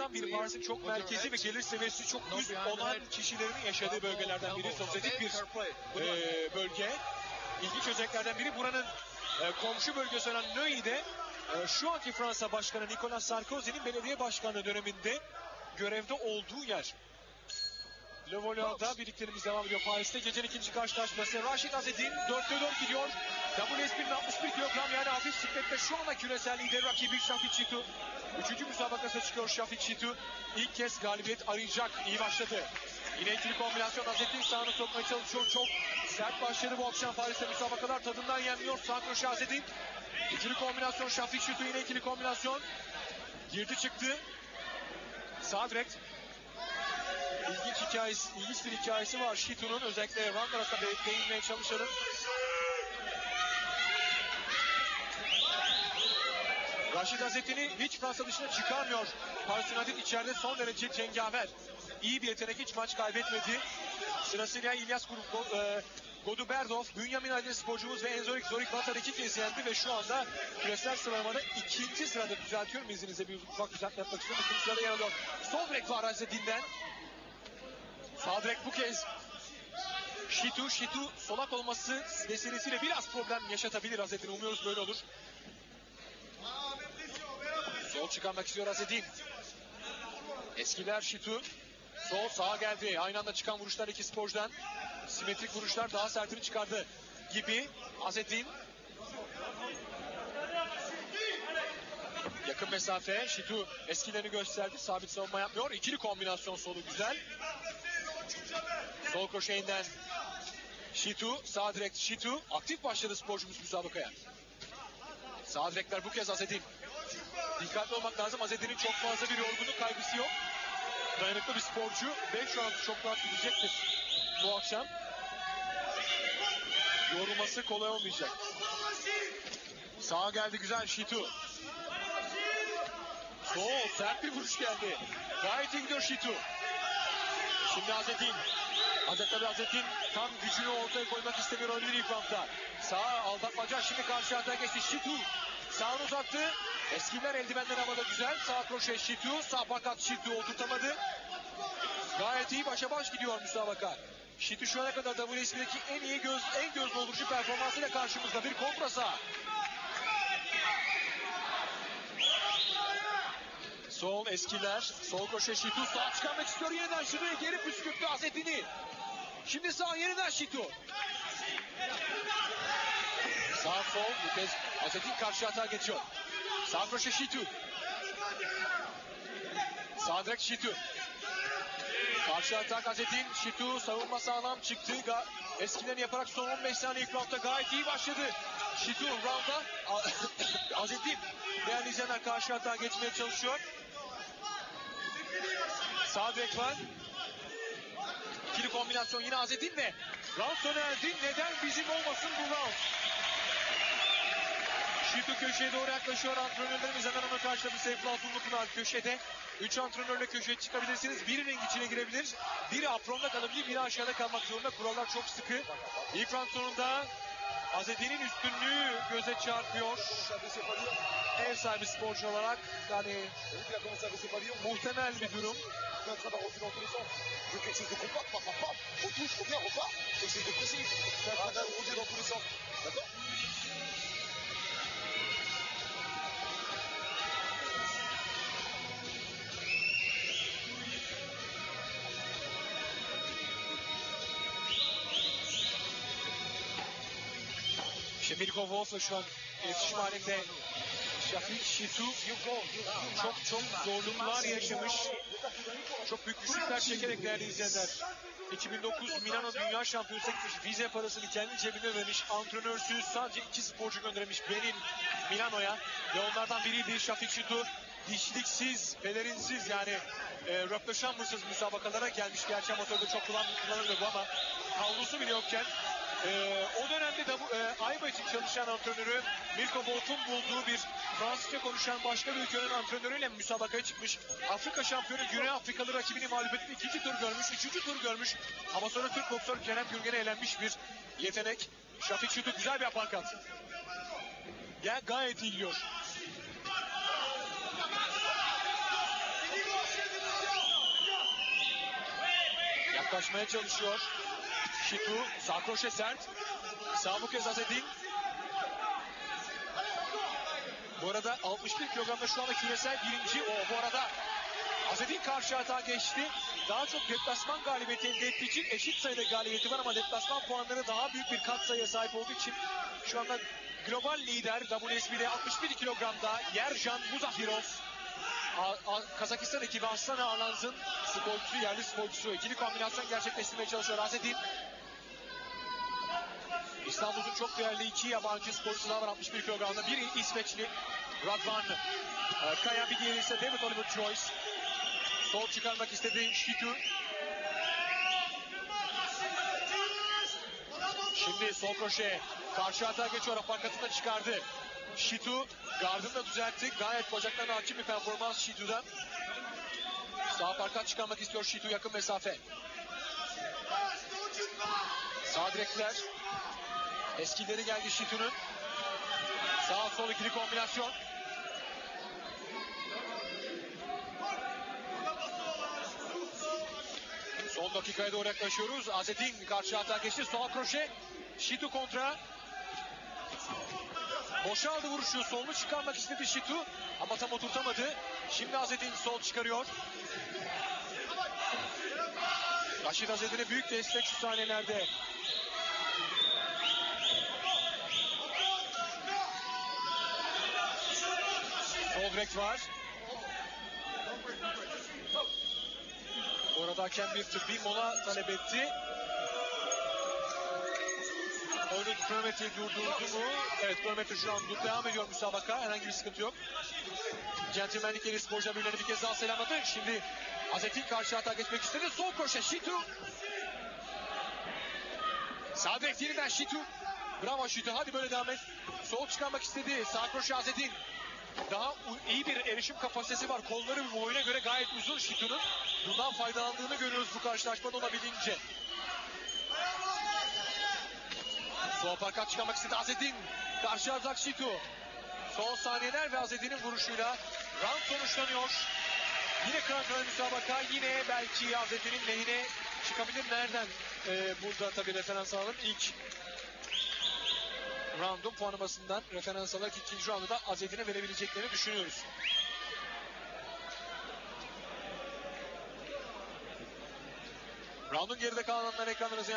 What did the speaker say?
Allah'tan biri Paris'in çok merkezi ve gelir seviyesi çok üst olan kişilerin yaşadığı bölgelerden biri. Sosyetik bir e, bölge. İlginç özelliklerden biri buranın e, komşu bölgesi olan Neuilly'de e, şu anki Fransa Başkanı Nicolas Sarkozy'nin belediye başkanlığı döneminde görevde olduğu yer. Le Voleur'da birliklerimiz devam ediyor Paris'te. Gecenin ikinci karşılaşması. Raşit Azedin 4'te 4 gidiyor. WS1'in 61 kilogram yani hafif siklette şu anda küresel lider rakibi Şafik Çitu. Üçüncü müsabakasına çıkıyor Şafik Çitu. İlk kez galibiyet arayacak. İyi başladı. Yine ikili kombinasyon Azedin sağını sokmaya çalışıyor. Çok sert başladı bu akşam Paris'te müsabakalar tadından yenmiyor. Sağ kroşe Azedin. İkili kombinasyon Şafik Çitu yine ikili kombinasyon. Girdi çıktı. Sağ direkt İlginç hikayesi, ilginç bir hikayesi var Şitu'nun. Özellikle round arasında de- değinmeye çalışalım. Raşit Hazretini hiç Fransa dışına çıkarmıyor. Paris United içeride son derece cengaver. İyi bir yetenek hiç maç kaybetmedi. Sırasıyla İlyas Grup, e, Goduberdov, Bünyamin Aydın sporcumuz ve Enzorik Zorik Batar iki kez yendi ve şu anda küresel sıralamada ikinci sırada düzeltiyorum izninizle bir ufak düzeltme yapmak istiyorum. İkinci sırada yer alıyor. Sol direkt var Hazretin'den. Sağ direkt bu kez Şitu, Şitu solak olması vesilesiyle biraz problem yaşatabilir Hazretin. Umuyoruz böyle olur. Çıkarmak istiyor Hazretin. Eskiler Şitu. Sol sağa geldi. Aynı anda çıkan vuruşlar iki sporcudan. Simetrik vuruşlar daha sertini çıkardı gibi. Hazretin. Yakın mesafe. Şitu eskilerini gösterdi. Sabit savunma yapmıyor. İkili kombinasyon solu güzel. Sol kroşeyinden Şitu, sağ direkt Şitu. Aktif başladı sporcumuz müsabakaya. Sağ direkler bu kez Azedin. Dikkatli olmak lazım. Azedin'in çok fazla bir yorgunluk kaygısı yok. Dayanıklı bir sporcu. 5 round çok rahat gidecektir bu akşam. Yorulması kolay olmayacak. Sağa geldi güzel Şitu. Sol sert bir vuruş geldi. Gayet iyi gidiyor Şitu. Şimdi Hazretin. Ancak tabii Hazretin tam gücünü ortaya koymak istemiyor olabilir ilk roundda. Sağ aldatmaca şimdi karşı geçti. Şitu sağını uzattı. Eskiler eldivenler havada güzel. Sağ kroşe Şitu. Sağ fakat Şitu oturtamadı. Gayet iyi başa baş gidiyor müsabaka. Şitu şu ana kadar WSB'deki en iyi göz, en göz doldurucu performansıyla karşımızda. Bir kontra sağ. Sol eskiler. Sol koşe Şitu sağ çıkarmak istiyor yeniden şuraya geri püskürttü Azettin'i. Şimdi sağ yeniden Şitu. Sağ sol bu kez Azettin karşı atağa geçiyor. Sağ koşe Şitu. Sağ direkt Şitu. Karşı atak Azettin. Şitu savunma sağlam çıktı. Ga eskilerini yaparak son 15 saniye ilk roundda gayet iyi başladı. Şitu roundda Azettin. Değerli izleyenler karşı atağa geçmeye çalışıyor. Sağ direkt var. İkili kombinasyon yine Azettin ve round sona erdi. Neden bizim olmasın bu round? Şitu köşeye doğru yaklaşıyor. Antrenörlerimiz hemen ona karşıladı. Seyfullah Tunlupınar köşede. Üç antrenörle köşeye çıkabilirsiniz. Biri ring içine girebilir. Biri apronda kalabilir. Biri aşağıda kalmak zorunda. Kurallar çok sıkı. İlk round Azettin'in üstünlüğü göze çarpıyor. Ev sahibi sporcu olarak yani muhtemel bir durum. Mirko Wolf'la şu an iletişim halinde Şafik Şitu çok çok zorluklar yaşamış. Çok büyük güçlükler çekerek değerli izleyenler. 2009 Milano Dünya Şampiyonası gitmiş. Vize parasını kendi cebine ödemiş. Antrenörsüz sadece iki sporcu göndermiş Benin Milano'ya. Ve onlardan biriydi Şafik Şitu. Dişliksiz, pelerinsiz yani e, röpleşambırsız müsabakalara gelmiş. Gerçi amatörde çok kullan, kullanılmıyor bu ama havlusu bile yokken ee, o dönemde de bu, e, Ayba için çalışan antrenörü Mirko Bolt'un bulduğu bir Fransızca konuşan başka bir ülkenin antrenörüyle müsabakaya çıkmış. Afrika şampiyonu Güney Afrikalı rakibini mağlup edip ikinci tur görmüş, üçüncü tur görmüş. Ama sonra Türk boksör Kerem Gürgen'e eğlenmiş bir yetenek. Şafik Şutu güzel bir aparkat. Ya gayet iyi gidiyor. Yaklaşmaya çalışıyor. Şitu sağ sert. Sağ bu kez Azedin. Bu arada 61 kilogramda şu anda küresel birinci o. Bu arada Azedin karşı atağa geçti. Daha çok deplasman galibiyeti elde ettiği için eşit sayıda galibiyeti var ama deplasman puanları daha büyük bir kat sayıya sahip olduğu için şu anda global lider WSB'de 61 kilogramda Yerjan A- Kazakistan ekibi Aslan Arlanz'ın sporcusu, yerli sporcusu. ikili kombinasyon gerçekleştirmeye çalışıyor Azedin. İstanbul'un çok değerli iki yabancı sporcusu daha var 61 kilogramda. Biri İsveçli Radvan e, Kaya, bir diğeri ise David Oliver Joyce. Sol çıkarmak istedi Şitu. Şimdi sol kroşe karşı atağa geçiyor. Aparkatını çıkardı. Şitu gardını da düzeltti. Gayet bacaklarına hakim bir performans Şitu'dan. Sağ aparkat çıkarmak istiyor Şitu yakın mesafe. Sağ direkler. Eskileri geldi Şitu'nun. Sağ sol ikili kombinasyon. Son dakikaya doğru yaklaşıyoruz. Azedin karşı atağa geçti. Sol kroşe. Şitu kontra. Boşaldı vuruşu. Solunu çıkarmak istedi Şitu. Ama tam oturtamadı. Şimdi Azedin sol çıkarıyor. Raşit Azedin'e büyük destek şu saniyelerde. Direkt var. Orada hakem bir tıbbi mola talep etti. Oyunun kronometreyi durdurdu mu? Evet kronometre şu an devam ediyor müsabaka. Herhangi bir sıkıntı yok. Centilmenlik eli sporcular birilerini bir kez daha selamladı. Şimdi Azetin karşı hata geçmek istedi. Sol koşa Şitu. Sağ direkt yeniden Şitu. Bravo Şitu. Hadi böyle devam et. Sol çıkarmak istedi. Sağ koşa Azetin. Daha iyi bir erişim kapasitesi var. Kolları ve boyuna göre gayet uzun Şitu'nun. Bundan faydalandığını görüyoruz bu karşılaşmada olabildiğince. Sol parkat çıkarmak istedi Azedin. Karşı atak Şitu. Son saniyeler ve Azedin'in vuruşuyla round sonuçlanıyor. Yine kıran müsabaka. Yine belki Azedin'in lehine çıkabilir. Nereden? Ee, burada tabii referans alalım. İlk roundun puanlamasından referans alarak ikinci roundu da Azedin'e verebileceklerini düşünüyoruz. Roundun geride kalanlar ekranlarınıza